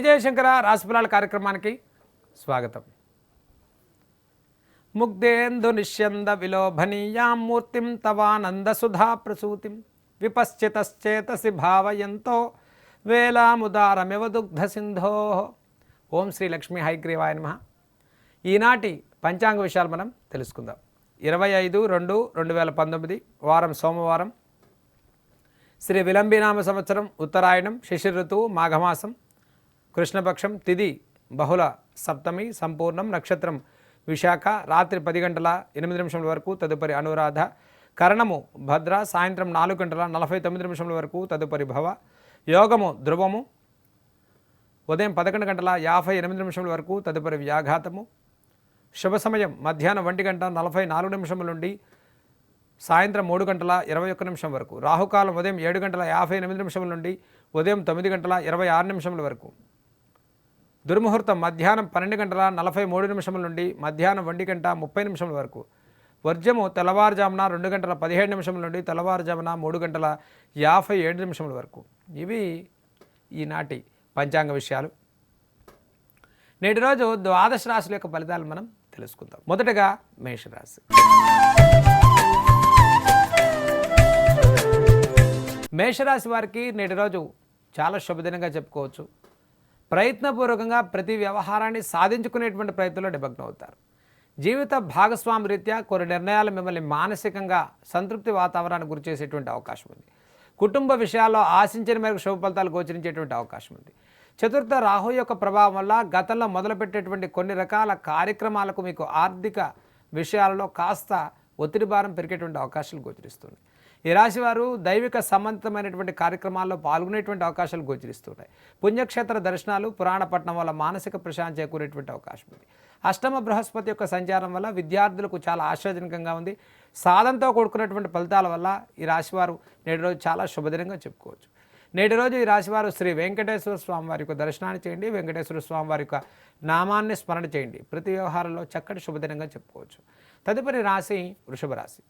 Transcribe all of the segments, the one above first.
జయశంకర రాశిఫలాల కార్యక్రమానికి స్వాగతం. ముగ్ధేందు నిశ్యంద విలోభనీయాం మూర్తిం తవానంద సుధా ప్రసూతిం విపశ్చితశ్చేతసి భావయంతో వేలాముదారమివ దుగ్ధ సింధో. ఓం శ్రీ లక్ష్మీ హైగ్రీవాయ నమ. ఈనాటి పంచాంగ విషయాలు మనం తెలుసుకుందాం. ఇరవై ఐదు రెండు రెండు వేల పంతొమ్మిది వారం సోమవారం. శ్రీ విలంబినామ సంవత్సరం ఉత్తరాయణం శిశిర ఋతువు మాఘమాసం కృష్ణపక్షం తిది బహుళ సప్తమి సంపూర్ణం నక్షత్రం విశాఖ రాత్రి పది గంటల ఎనిమిది నిమిషముల వరకు తదుపరి అనురాధ. కరణము భద్ర సాయంత్రం నాలుగు గంటల నలభై తొమ్మిది నిమిషముల వరకు తదుపరి భవ. యోగము ధ్రువము ఉదయం పదకొండు గంటల యాభై ఎనిమిది నిమిషముల వరకు తదుపరి వ్యాఘాతము. శుభ సమయం మధ్యాహ్నం ఒంటి గంట నలభై నాలుగు నిమిషముల నుండి సాయంత్రం మూడు గంటల ఇరవై ఒక్క నిమిషం వరకు. రాహుకాలం ఉదయం ఏడు గంటల యాభై ఎనిమిది నిమిషముల నుండి ఉదయం తొమ్మిది గంటల ఇరవై ఆరు నిమిషముల వరకు. దుర్ముహూర్తం మధ్యాహ్నం పన్నెండు గంటల నలభై మూడు నిమిషముల నుండి మధ్యాహ్నం ఒంటి గంట ముప్పై నిమిషముల వరకు. వర్జము తెల్లవారుజామున రెండు గంటల పదిహేడు నిమిషముల నుండి తెల్లవారుజామున మూడు గంటల యాభై ఏడు నిమిషముల వరకు. ఇవి ఈనాటి పంచాంగ విషయాలు. నేటి రోజు ద్వాదశ రాశుల యొక్క ఫలితాలు మనం తెలుసుకుందాం. మొదటగా మేషరాశి. మేషరాశి వారికి నేటి రోజు చాలా శుభదినంగా చెప్పుకోవచ్చు. ప్రయత్నపూర్వకంగా ప్రతి వ్యవహారాన్ని సాధించుకునేటువంటి ప్రయత్నంలో నిమగ్నం అవుతారు జీవిత భాగస్వామి రీత్యా కొన్ని నిర్ణయాలు మిమ్మల్ని మానసికంగా సంతృప్తి వాతావరణానికి గురిచేసేటువంటి అవకాశం ఉంది. కుటుంబ విషయాల్లో ఆశించిన మేరకు శుభ ఫలితాలు గోచరించేటువంటి అవకాశం ఉంది. చతుర్థ రాహు యొక్క ప్రభావం వల్ల గతంలో మొదలుపెట్టేటువంటి కొన్ని రకాల కార్యక్రమాలకు మీకు ఆర్థిక విషయాలలో కాస్త ఒత్తిడి భారం పెరిగేటువంటి అవకాశాలు గోచరిస్తుంది ఈ రాశి వారు దైవిక సంబంధితమైనటువంటి కార్యక్రమాల్లో పాల్గొనేటువంటి అవకాశాలు గోచరిస్తున్నాయి. పుణ్యక్షేత్ర దర్శనాలు పురాణ పట్టణం వల్ల మానసిక ప్రశాంతి చేకూరేటువంటి అవకాశం ఉంది. అష్టమ బృహస్పతి యొక్క సంచారం వల్ల విద్యార్థులకు చాలా ఆశ్చర్యజనకంగా ఉంది. సాధనతో కూడుకున్నటువంటి ఫలితాల వల్ల ఈ రాశివారు నేటి రోజు చాలా శుభదినంగా చెప్పుకోవచ్చు. నేటి రోజు ఈ రాశివారు శ్రీ వెంకటేశ్వర స్వామి వారి యొక్క దర్శనాన్ని చేయండి. వెంకటేశ్వర స్వామి వారి యొక్క నామాన్ని స్మరణ చేయండి. ప్రతి వ్యవహారంలో చక్కటి శుభదినంగా చెప్పుకోవచ్చు. తదుపరి రాశి వృషభ రాశి.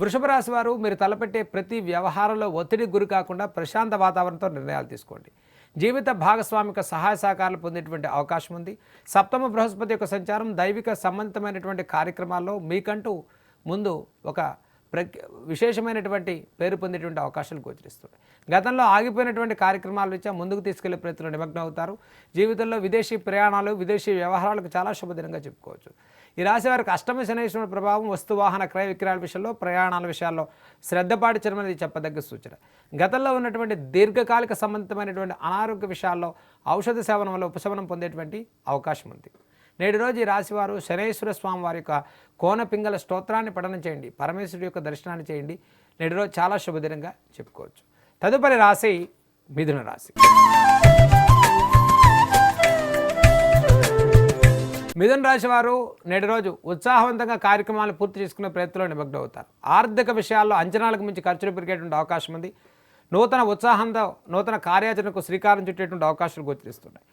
వృషభ రాశి వారు మీరు తలపెట్టే ప్రతి వ్యవహారంలో ఒత్తిడి గురి కాకుండా ప్రశాంత వాతావరణంతో నిర్ణయాలు తీసుకోండి. జీవిత భాగస్వామిక సహాయ సహకారాలు పొందేటువంటి అవకాశం ఉంది. సప్తమ బృహస్పతి యొక్క సంచారం దైవిక సంబంధమైనటువంటి కార్యక్రమాల్లో మీకంటూ ముందు ఒక ప్ర విశేషమైనటువంటి పేరు పొందేటువంటి అవకాశాలు గోచరిస్తుంది గతంలో ఆగిపోయినటువంటి కార్యక్రమాల రీత్యా ముందుకు తీసుకెళ్ళే ప్రయత్నంలో నిమగ్నం అవుతారు జీవితంలో విదేశీ ప్రయాణాలు విదేశీ వ్యవహారాలకు చాలా శుభదినంగా చెప్పుకోవచ్చు. ఈ రాశి వారికి అష్టమ శనేశ్వరుని ప్రభావం వస్తు వాహన క్రయ విక్రయాల విషయంలో ప్రయాణాల విషయాల్లో శ్రద్ధ పాటించడం చెప్పదగ్గ సూచన. గతంలో ఉన్నటువంటి దీర్ఘకాలిక సంబంధితమైనటువంటి అనారోగ్య విషయాల్లో ఔషధ సేవనం వల్ల ఉపశమనం పొందేటువంటి అవకాశం ఉంది. నేటి రోజు ఈ రాశివారు శనేశ్వర స్వామి వారి యొక్క కోన పింగళ స్తోత్రాన్ని పఠనం చేయండి. పరమేశ్వరుడి యొక్క దర్శనాన్ని చేయండి. నేటి రోజు చాలా శుభదినంగా చెప్పుకోవచ్చు. తదుపరి రాశి మిథున రాశి. మిథున రాశి వారు నేటి రోజు ఉత్సాహవంతంగా కార్యక్రమాలు పూర్తి చేసుకునే ప్రయత్నంలో నిమగ్నం అవుతారు. ఆర్థిక విషయాల్లో అంచనాలకు మించి ఖర్చులు పెరిగేటువంటి అవకాశం ఉంది. నూతన ఉత్సాహంతో నూతన కార్యాచరణకు శ్రీకారం చుట్టేటువంటి అవకాశాలు గోచరిస్తున్నాయి.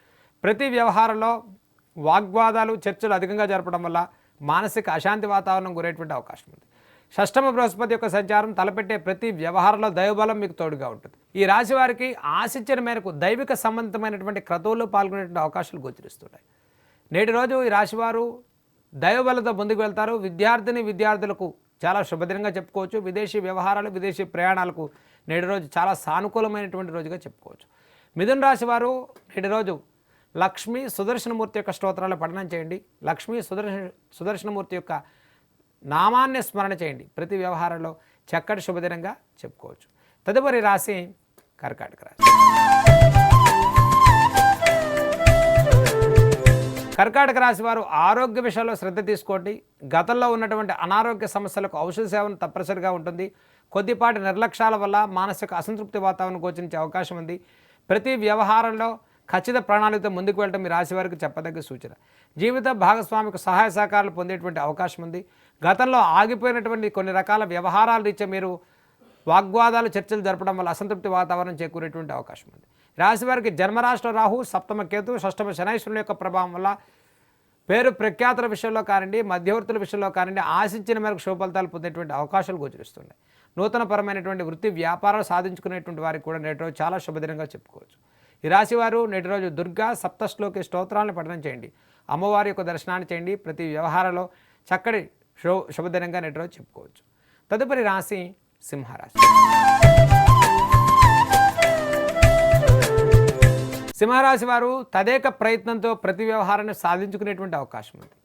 ప్రతి వ్యవహారంలో వాగ్వాదాలు చర్చలు అధికంగా జరపడం వల్ల మానసిక అశాంతి వాతావరణం గురేటువంటి అవకాశం ఉంది. షష్టమ బృహస్పతి యొక్క సంచారం తలపెట్టే ప్రతి వ్యవహారంలో దైవబలం మీకు తోడుగా ఉంటుంది. ఈ రాశి వారికి ఆశించిన మేరకు దైవిక సంబంధమైనటువంటి క్రతువుల్లో పాల్గొనేటువంటి అవకాశాలు గోచరిస్తున్నాయి. నేటి రోజు ఈ రాశివారు దైవబలతో ముందుకు వెళ్తారు. విద్యార్థిని విద్యార్థులకు చాలా శుభదినంగా చెప్పుకోవచ్చు. విదేశీ వ్యవహారాలు విదేశీ ప్రయాణాలకు నేటి రోజు చాలా సానుకూలమైనటువంటి రోజుగా చెప్పుకోవచ్చు. మిథున రాశి వారు నేటి రోజు లక్ష్మీ సుదర్శనమూర్తి యొక్క స్తోత్రాలు పఠనం చేయండి. లక్ష్మీ సుదర్శన సుదర్శనమూర్తి యొక్క నామాన్ని స్మరణ చేయండి. ప్రతి వ్యవహారంలో చక్కటి శుభదినంగా చెప్పుకోవచ్చు. తదుపరి రాశి కర్కాటక రాశి. కర్కాటక రాశి వారు ఆరోగ్య విషయాల్లో శ్రద్ధ తీసుకోండి. గతంలో ఉన్నటువంటి అనారోగ్య సమస్యలకు ఔషధ సేవను తప్పనిసరిగా ఉంటుంది. కొద్దిపాటి నిర్లక్ష్యాల వల్ల మానసిక అసంతృప్తి వాతావరణం గోచరించే అవకాశం ఉంది. ప్రతి వ్యవహారంలో ఖచ్చిత ప్రణాళికతో ముందుకు వెళ్ళడం మీ రాశి వారికి చెప్పదగ్గ సూచన. జీవిత భాగస్వామికి సహాయ సహకారాలు పొందేటువంటి అవకాశం ఉంది. గతంలో ఆగిపోయినటువంటి కొన్ని రకాల వ్యవహారాల రీత్యా మీరు వాగ్వాదాలు చర్చలు జరపడం వల్ల అసంతృప్తి వాతావరణం చేకూరేటువంటి అవకాశం ఉంది. రాశివారికి జన్మరాష్ట్ర రాహు సప్తమ కేతు షష్టమ శనైశ్వరుని యొక్క ప్రభావం వల్ల పేరు ప్రఖ్యాతుల విషయంలో కానివ్వండి మధ్యవర్తుల విషయంలో కానివ్వండి ఆశించిన మేరకు శుభఫలితాలు పొందేటువంటి అవకాశాలు గోచరిస్తున్నాయి. నూతనపరమైనటువంటి వృత్తి వ్యాపారాలు సాధించుకునేటువంటి వారికి కూడా నేటి రోజు చాలా శుభదినంగా చెప్పుకోవచ్చు. ఈ రాశి వారు నేటి రోజు దుర్గా సప్తశ్లోకి స్తోత్రాలను పఠనం చేయండి. అమ్మవారి యొక్క దర్శనాన్ని చేయండి. ప్రతి వ్యవహారంలో చక్కటి శుభ శుభదినంగా నేటి రోజు చెప్పుకోవచ్చు. తదుపరి రాశి సింహరాశి. సింహరాశి వారు తదేక ప్రయత్నంతో ప్రతి వ్యవహారాన్ని సాధించుకునేటువంటి అవకాశం ఉంది.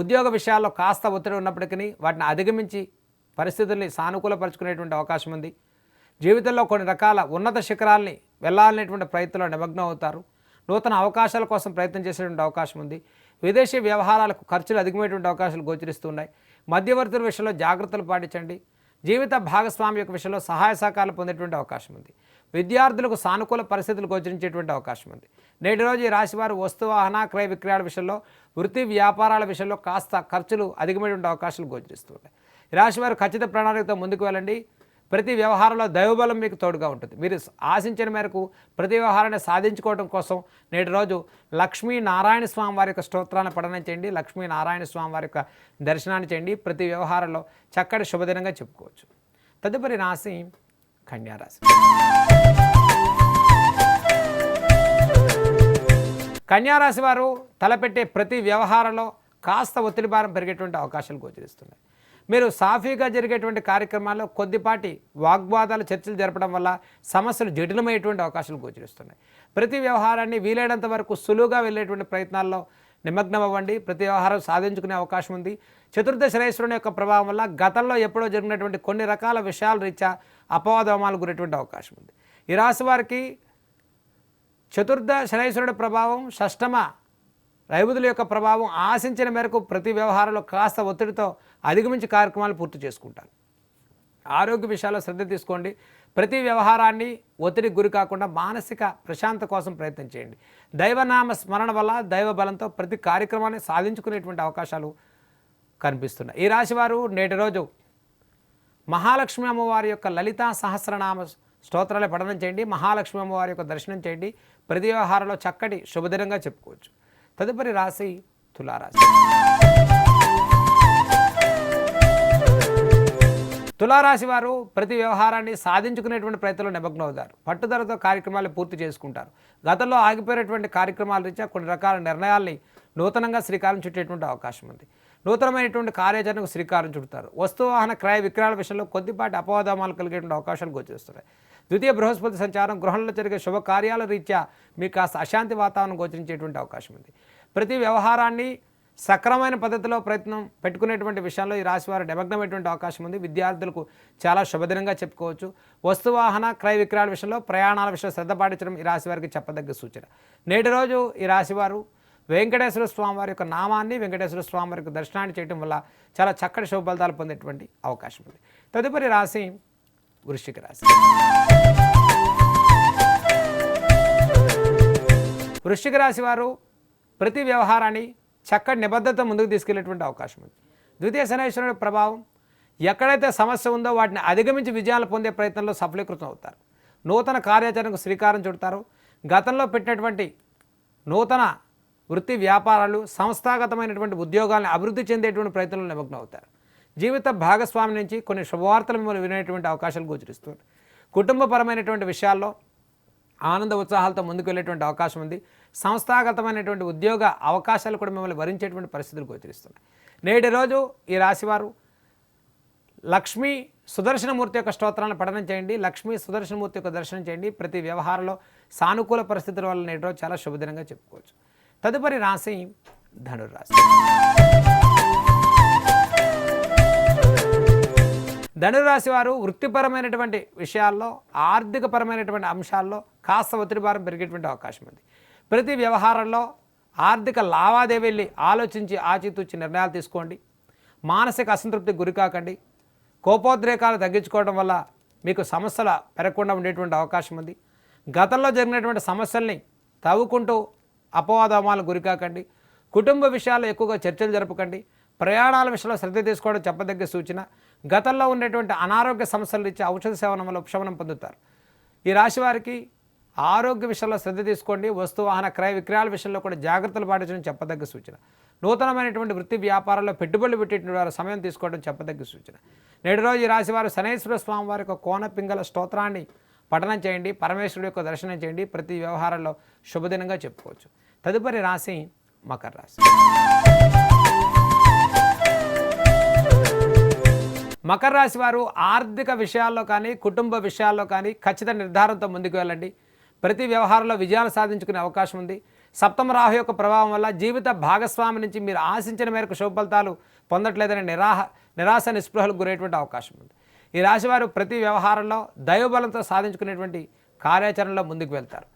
ఉద్యోగ విషయాల్లో కాస్త ఒత్తిడి ఉన్నప్పటికీ వాటిని అధిగమించి పరిస్థితుల్ని సానుకూలపరుచుకునేటువంటి అవకాశం ఉంది. జీవితంలో కొన్ని రకాల ఉన్నత శిఖరాల్ని వెళ్ళాలనేటువంటి ప్రయత్నంలో నిమగ్నం అవుతారు. నూతన అవకాశాల కోసం ప్రయత్నం చేసేటువంటి అవకాశం ఉంది. విదేశీ వ్యవహారాలకు ఖర్చులు అధికమైనటువంటి అవకాశాలు గోచరిస్తున్నాయి. మధ్యవర్తుల విషయంలో జాగ్రత్తలు పాటించండి. జీవిత భాగస్వామి యొక్క విషయంలో సహాయ సహకారాలు పొందేటువంటి అవకాశం ఉంది. విద్యార్థులకు సానుకూల పరిస్థితులు గోచరించేటువంటి అవకాశం ఉంది. నేటి రోజు ఈ రాశివారు వస్తు వాహన క్రయ విక్రయాల విషయంలో వృత్తి వ్యాపారాల విషయంలో కాస్త ఖర్చులు అధికమైనటువంటి అవకాశాలు గోచరిస్తుంటాయి. ఈ రాశివారు ఖచ్చిత ప్రణాళికతో ముందుకు వెళ్ళండి. ప్రతి వ్యవహారంలో దైవబలం మీకు తోడుగా ఉంటుంది. మీరు ఆశించిన మేరకు ప్రతి వ్యవహారాన్ని సాధించుకోవడం కోసం నేటి రోజు లక్ష్మీ నారాయణ స్వామి వారి యొక్క స్తోత్రాన్ని పఠనం చేయండి. లక్ష్మీ నారాయణ స్వామి వారి యొక్క దర్శనాన్ని చేయండి. ప్రతి వ్యవహారంలో చక్కటి శుభదినంగా చెప్పుకోవచ్చు. తదుపరి రాశి కన్యారాశి కన్యారాశి వారు తలపెట్టే ప్రతి వ్యవహారంలో కాస్త ఒత్తిడి భారం పెరిగేటువంటి అవకాశాలు గోచరిస్తున్నాయి. మీరు సాఫీగా జరిగేటువంటి కార్యక్రమాల్లో కొద్దిపాటి వాగ్వాదాలు చర్చలు జరపడం వల్ల సమస్యలు జటిలమయ్యేటువంటి అవకాశాలు గోచరిస్తున్నాయి. ప్రతి వ్యవహారాన్ని వీలైనంత వరకు సులువుగా వెళ్ళేటువంటి ప్రయత్నాల్లో నిమగ్నం అవ్వండి ప్రతి వ్యవహారం సాధించుకునే అవకాశం ఉంది. చతుర్థ శ్రేయస్సుని యొక్క ప్రభావం వల్ల గతంలో ఎప్పుడో జరిగినటువంటి కొన్ని రకాల విషయాల రీత్యా అపవాదమాలు గురేటువంటి అవకాశం ఉంది. ఈ రాశి వారికి చతుర్థ శనైశ్వరుడి ప్రభావం షష్టమ రైబుదుల యొక్క ప్రభావం ఆశించిన మేరకు ప్రతి వ్యవహారంలో కాస్త ఒత్తిడితో అధిగమించి కార్యక్రమాలు పూర్తి చేసుకుంటారు. ఆరోగ్య విషయాల్లో శ్రద్ధ తీసుకోండి. ప్రతి వ్యవహారాన్ని ఒత్తిడికి గురి కాకుండా మానసిక ప్రశాంత కోసం ప్రయత్నం చేయండి. దైవనామ స్మరణ వల్ల దైవ బలంతో ప్రతి కార్యక్రమాన్ని సాధించుకునేటువంటి అవకాశాలు కనిపిస్తున్నాయి. ఈ రాశివారు నేటి రోజు మహాలక్ష్మి అమ్మవారి యొక్క లలితా సహస్రనామ స్తోత్రాలు పఠనం చేయండి. మహాలక్ష్మి అమ్మవారి యొక్క దర్శనం చేయండి. ప్రతి వ్యవహారంలో చక్కటి శుభదినంగా చెప్పుకోవచ్చు. తదుపరి రాశి తులారాశి. తులారాశి వారు ప్రతి వ్యవహారాన్ని సాధించుకునేటువంటి ప్రయత్నంలో నిమగ్నం అవుతారు. పట్టుదలతో కార్యక్రమాలు పూర్తి చేసుకుంటారు. గతంలో ఆగిపోయినటువంటి కార్యక్రమాల రీత్యా కొన్ని రకాల నిర్ణయాల్ని నూతనంగా శ్రీకారం చుట్టేటువంటి అవకాశం ఉంది. నూతనమైనటువంటి కార్యాచరణకు శ్రీకారం చుడతారు. వస్తువాహన క్రయ విక్రయాల విషయంలో కొద్దిపాటి అపవాదమాలు కలిగేటువంటి అవకాశాలు గోచరిస్తున్నాయి. ద్వితీయ బృహస్పతి సంచారం గృహంలో జరిగే శుభకార్యాల రీత్యా మీకు కాస్త అశాంతి వాతావరణం గోచరించేటువంటి అవకాశం ఉంది. ప్రతి వ్యవహారాన్ని సక్రమైన పద్ధతిలో ప్రయత్నం పెట్టుకునేటువంటి విషయంలో ఈ రాశి వారు నిమగ్నమైనటువంటి అవకాశం ఉంది. విద్యార్థులకు చాలా శుభదినంగా చెప్పుకోవచ్చు. వస్తువాహన క్రయ విక్రయాల విషయంలో ప్రయాణాల విషయంలో శ్రద్ధ పాటించడం ఈ రాశి వారికి చెప్పదగ్గ సూచన. నేటి రోజు ఈ రాశివారు వెంకటేశ్వర స్వామి వారి యొక్క నామాన్ని వెంకటేశ్వర స్వామి వారికి దర్శనాన్ని చేయడం వల్ల చాలా చక్కటి శుభ ఫలితాలు పొందేటువంటి అవకాశం ఉంది. తదుపరి రాశి వృశ్చిక రాశి. వృశ్చిక రాశి వారు ప్రతి వ్యవహారాన్ని చక్కటి నిబద్ధత ముందుకు తీసుకెళ్ళేటువంటి అవకాశం ఉంది. ద్వితీయ శనేశ్వరుడి ప్రభావం ఎక్కడైతే సమస్య ఉందో వాటిని అధిగమించి విజయాలు పొందే ప్రయత్నంలో సఫలీకృతం అవుతారు. నూతన కార్యాచరణకు శ్రీకారం చుడతారు. గతంలో పెట్టినటువంటి నూతన వృత్తి వ్యాపారాలు సంస్థాగతమైనటువంటి ఉద్యోగాలను అభివృద్ధి చెందేటువంటి ప్రయత్నంలో నిమగ్నం అవుతారు. జీవిత భాగస్వామి నుంచి కొన్ని శుభవార్తలు మిమ్మల్ని వినేటువంటి అవకాశాలు గోచరిస్తుంది. కుటుంబపరమైనటువంటి విషయాల్లో ఆనంద ఉత్సాహాలతో ముందుకు వెళ్ళేటువంటి అవకాశం ఉంది. సంస్థాగతమైనటువంటి ఉద్యోగ అవకాశాలు కూడా మిమ్మల్ని వరించేటువంటి పరిస్థితులు గోచరిస్తున్నాయి. నేటి రోజు ఈ రాశివారు లక్ష్మీ సుదర్శనమూర్తి యొక్క స్తోత్రాలను పఠనం చేయండి. లక్ష్మీ సుదర్శనమూర్తి యొక్క దర్శనం చేయండి. ప్రతి వ్యవహారంలో సానుకూల పరిస్థితుల వల్ల నేటి రోజు చాలా శుభదినంగా చెప్పుకోవచ్చు. తదుపరి రాశి ధనుర్రాశి ధనురాశి వారు వృత్తిపరమైనటువంటి విషయాల్లో ఆర్థికపరమైనటువంటి అంశాల్లో కాస్త ఒత్తిడి భారం పెరిగేటువంటి అవకాశం ఉంది. ప్రతి వ్యవహారంలో ఆర్థిక లావాదేవీల్ని ఆలోచించి ఆచితూచి నిర్ణయాలు తీసుకోండి. మానసిక అసంతృప్తికి గురికాకండి కోపోద్రేకాలు తగ్గించుకోవడం వల్ల మీకు సమస్యలు పెరగకుండా ఉండేటువంటి అవకాశం ఉంది. గతంలో జరిగినటువంటి సమస్యల్ని తవ్వుకుంటూ అపవాదమాలకు గురికాకండి కుటుంబ విషయాల్లో ఎక్కువగా చర్చలు జరపకండి. ప్రయాణాల విషయంలో శ్రద్ధ తీసుకోవడం చెప్పదగ్గ సూచన. గతంలో ఉండేటువంటి అనారోగ్య సమస్యలు నుంచి ఔషధ సేవనం వల్ల ఉపశమనం పొందుతారు. ఈ రాశి వారికి ఆరోగ్య విషయంలో శ్రద్ధ తీసుకోండి. వస్తు వాహన క్రయ విక్రయాల విషయంలో కూడా జాగ్రత్తలు పాటించడం చెప్పదగ్గ సూచన. నూతనమైనటువంటి వృత్తి వ్యాపారాల్లో పెట్టుబడులు పెట్టేటువంటి వారు సమయం తీసుకోవడం చెప్పదగ్గ సూచన. నేడు రోజు ఈ రాశి వారు శనేశ్వర స్వామి వారి యొక్క కోన పింగళ స్తోత్రాన్ని పఠనం చేయండి. పరమేశ్వరుడు యొక్క దర్శనం చేయండి. ప్రతి వ్యవహారంలో శుభదినంగా చెప్పుకోవచ్చు. తదుపరి రాశి మకర రాశి. మకర రాశి వారు ఆర్థిక విషయాల్లో కానీ కుటుంబ విషయాల్లో కానీ ఖచ్చిత నిర్ధారంతో ముందుకు వెళ్ళండి. ప్రతి వ్యవహారంలో విజయాలు సాధించుకునే అవకాశం ఉంది. సప్తమ రాహు యొక్క ప్రభావం వల్ల జీవిత భాగస్వామి నుంచి మీరు ఆశించిన మేరకు శుభ ఫలితాలు పొందట్లేదని నిరాహ నిరాశ నిస్పృహలకు గురేటువంటి అవకాశం ఉంది. ఈ రాశివారు ప్రతి వ్యవహారంలో దైవబలంతో సాధించుకునేటువంటి కార్యాచరణలో ముందుకు వెళ్తారు.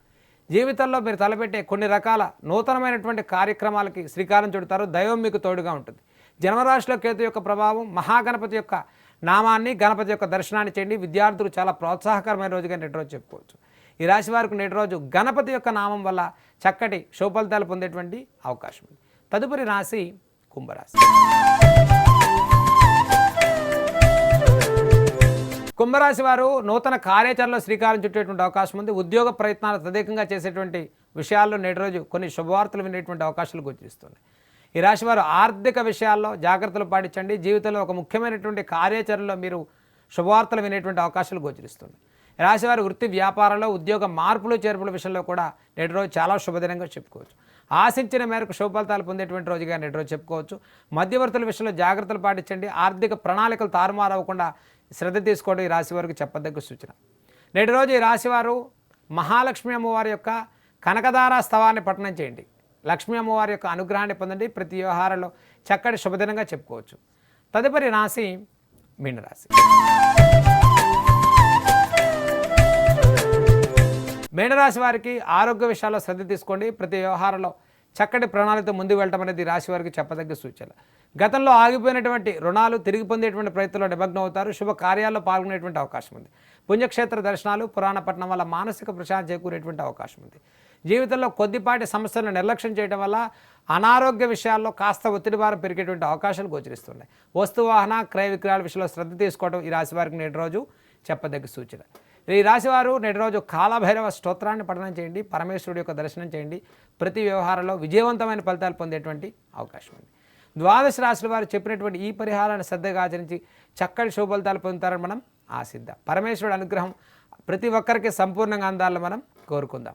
జీవితంలో మీరు తలపెట్టే కొన్ని రకాల నూతనమైనటువంటి కార్యక్రమాలకి శ్రీకారం చుడతారు. దైవం మీకు తోడుగా ఉంటుంది. జన్మరాశిలో కేతు యొక్క ప్రభావం మహాగణపతి యొక్క నామాన్ని గణపతి యొక్క దర్శనాన్ని చేయండి. విద్యార్థులు చాలా ప్రోత్సాహకరమైన రోజుగా నేటి రోజు చెప్పుకోవచ్చు. ఈ రాశి వారికి నేటి రోజు గణపతి యొక్క నామం వల్ల చక్కటి శుభఫలితాలు పొందేటువంటి అవకాశం ఉంది. తదుపరి రాశి కుంభరాశి. కుంభరాశి వారు నూతన కార్యాచరణలో శ్రీకారం చుట్టేటువంటి అవకాశం ఉంది. ఉద్యోగ ప్రయత్నాలు తదేకంగా చేసేటువంటి విషయాల్లో నేటి రోజు కొన్ని శుభవార్తలు వినేటువంటి అవకాశాలు గోచరిస్తున్నాయి. ఈ రాశి వారు ఆర్థిక విషయాల్లో జాగ్రత్తలు పాటించండి. జీవితంలో ఒక ముఖ్యమైనటువంటి కార్యాచరణలో మీరు శుభవార్తలు వినేటువంటి అవకాశాలు గోచరిస్తుంది. ఈ వృత్తి వ్యాపారంలో ఉద్యోగ మార్పులు చేర్పుల విషయంలో కూడా నేటి రోజు చాలా శుభదినంగా చెప్పుకోవచ్చు. ఆశించిన మేరకు శుభ ఫలితాలు పొందేటువంటి రోజుగా నేటి రోజు చెప్పుకోవచ్చు. మధ్యవర్తుల విషయంలో జాగ్రత్తలు పాటించండి. ఆర్థిక ప్రణాళికలు తారుమారవ్వకుండా శ్రద్ధ తీసుకోవడం ఈ రాశి వారికి చెప్పదగ్గ సూచన. నేటి రోజు ఈ రాశివారు మహాలక్ష్మి అమ్మవారి యొక్క కనకదార స్తవాన్ని పఠనం చేయండి. లక్ష్మీ అమ్మవారి యొక్క అనుగ్రహాన్ని పొందండి. ప్రతి వ్యవహారంలో చక్కటి శుభదినంగా చెప్పుకోవచ్చు. తదుపరి రాశి మీనరాశి. మీనరాశి వారికి ఆరోగ్య విషయాల్లో శ్రద్ధ తీసుకోండి. ప్రతి వ్యవహారంలో చక్కటి ప్రణాళికతో ముందుకు వెళ్ళటం అనేది రాశి వారికి చెప్పదగ్గ సూచన. గతంలో ఆగిపోయినటువంటి రుణాలు తిరిగి పొందేటువంటి ప్రయత్నంలో నిమగ్నం అవుతారు. శుభ కార్యాల్లో పాల్గొనేటువంటి అవకాశం ఉంది. పుణ్యక్షేత్ర దర్శనాలు పురాణ పట్టణం వల్ల మానసిక ప్రశాంతి చేకూరేటువంటి అవకాశం ఉంది. జీవితంలో కొద్దిపాటి సమస్యలను నిర్లక్ష్యం చేయడం వల్ల అనారోగ్య విషయాల్లో కాస్త ఒత్తిడి భారం పెరిగేటువంటి అవకాశాలు గోచరిస్తున్నాయి. వస్తు వాహన క్రయ విక్రయాల విషయంలో శ్రద్ధ తీసుకోవడం ఈ రాశి వారికి నేటి రోజు చెప్పదగ్గ సూచన. ఈ రాశివారు నేటి రోజు కాలభైరవ స్తోత్రాన్ని పఠనం చేయండి పరమేశ్వరుడు యొక్క దర్శనం చేయండి ప్రతి వ్యవహారంలో విజయవంతమైన ఫలితాలు పొందేటువంటి అవకాశం ఉంది. ద్వాదశ రాశుల వారు చెప్పినటువంటి ఈ పరిహారాన్ని శ్రద్ధగా ఆచరించి చక్కటి శుభ ఫలితాలు పొందుతారని మనం ఆశిద్దాం. పరమేశ్వరుడు అనుగ్రహం ప్రతి ఒక్కరికి సంపూర్ణంగా అందాలని మనం కోరుకుందాం.